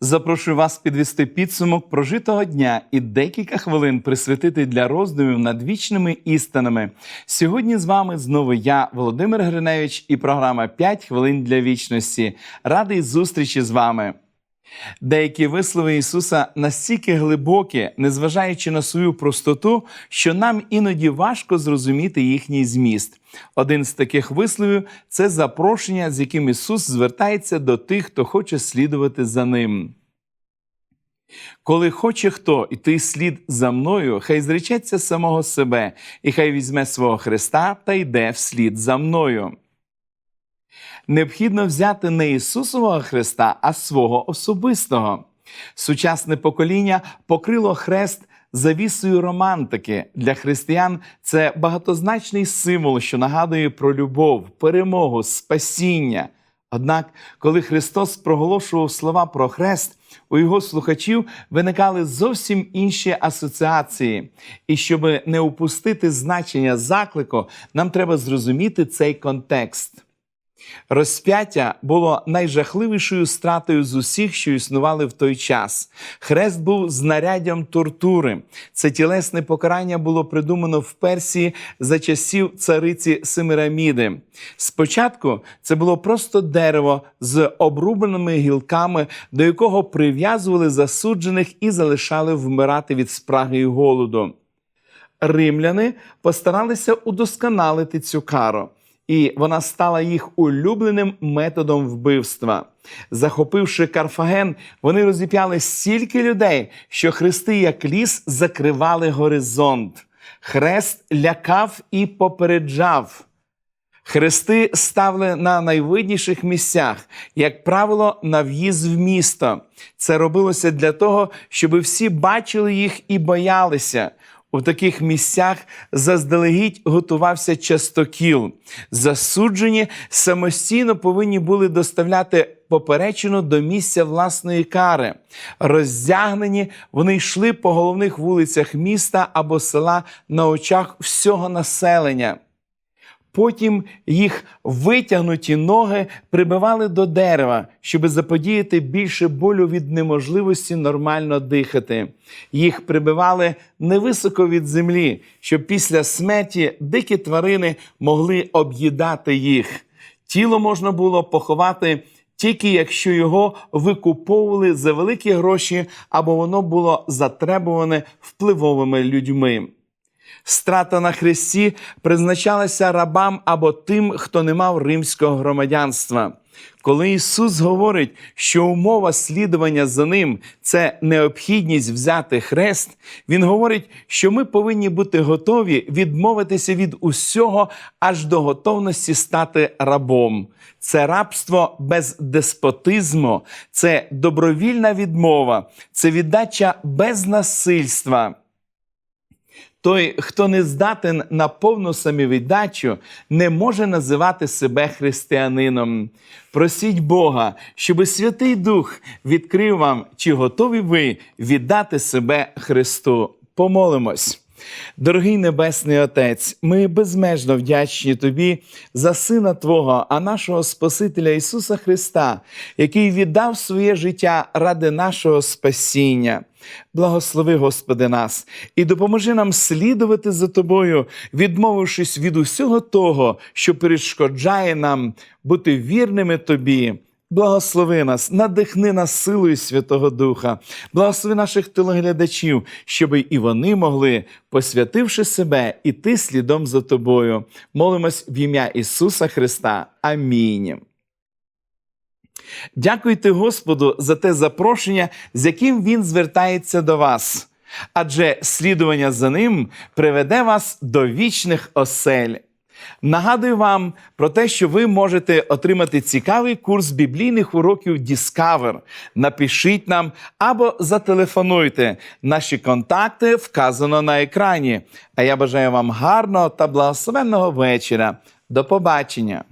Запрошую вас підвести підсумок прожитого дня і декілька хвилин присвятити для роздумів над вічними істинами. Сьогодні з вами знову я, Володимир Гриневич, і програма «5 хвилин для вічності. Радий зустрічі з вами. Деякі вислови Ісуса настільки глибокі, незважаючи на свою простоту, що нам іноді важко зрозуміти їхній зміст. Один з таких висловів це запрошення, з яким Ісус звертається до тих, хто хоче слідувати за ним. Коли хоче хто йти слід за мною, хай зречеться самого себе, і хай візьме свого Христа та йде вслід за мною. Необхідно взяти не Ісусового Христа, а свого особистого. Сучасне покоління покрило хрест завісою романтики. Для християн це багатозначний символ, що нагадує про любов, перемогу, спасіння. Однак, коли Христос проголошував слова про хрест, у його слухачів виникали зовсім інші асоціації. І щоб не упустити значення заклику, нам треба зрозуміти цей контекст. Розп'яття було найжахливішою стратою з усіх, що існували в той час. Хрест був знаряддям тортури. Це тілесне покарання було придумано в Персії за часів цариці Семираміди. Спочатку це було просто дерево з обрубаними гілками, до якого прив'язували засуджених і залишали вмирати від спраги і голоду. Римляни постаралися удосконалити цю кару і вона стала їх улюбленим методом вбивства. Захопивши Карфаген, вони розіп'яли стільки людей, що хрести, як ліс, закривали горизонт. Хрест лякав і попереджав. Хрести ставили на найвидніших місцях, як правило, на в'їзд в місто. Це робилося для того, щоб всі бачили їх і боялися. У таких місцях заздалегідь готувався частокіл. Засуджені самостійно повинні були доставляти поперечину до місця власної кари. Роздягнені вони йшли по головних вулицях міста або села на очах всього населення. Потім їх витягнуті ноги прибивали до дерева, щоб заподіяти більше болю від неможливості нормально дихати. Їх прибивали невисоко від землі, щоб після смерті дикі тварини могли об'їдати їх. Тіло можна було поховати. Тільки якщо його викуповували за великі гроші або воно було затребуване впливовими людьми. Страта на хресті призначалася рабам або тим, хто не мав римського громадянства. Коли Ісус говорить, що умова слідування за ним це необхідність взяти хрест, Він говорить, що ми повинні бути готові відмовитися від усього аж до готовності стати рабом. Це рабство без деспотизму, це добровільна відмова, це віддача без насильства. Той, хто не здатен на повну самовіддачу, не може називати себе християнином. Просіть Бога, щоб Святий Дух відкрив вам, чи готові ви віддати себе Христу. Помолимось. Дорогий Небесний Отець, ми безмежно вдячні Тобі за Сина Твого, а нашого Спасителя Ісуса Христа, який віддав своє життя ради нашого спасіння. Благослови, Господи, нас і допоможи нам слідувати за Тобою, відмовившись від усього того, що перешкоджає нам бути вірними Тобі. Благослови нас, надихни нас силою Святого Духа, благослови наших телеглядачів, щоб і вони могли, посвятивши себе, іти слідом за тобою. Молимось в ім'я Ісуса Христа. Амінь. Дякуйте Господу за те запрошення, з яким Він звертається до вас. Адже слідування за ним приведе вас до вічних осель. Нагадую вам про те, що ви можете отримати цікавий курс біблійних уроків Discover. Напишіть нам або зателефонуйте. Наші контакти вказано на екрані. А я бажаю вам гарного та благословенного вечора. До побачення!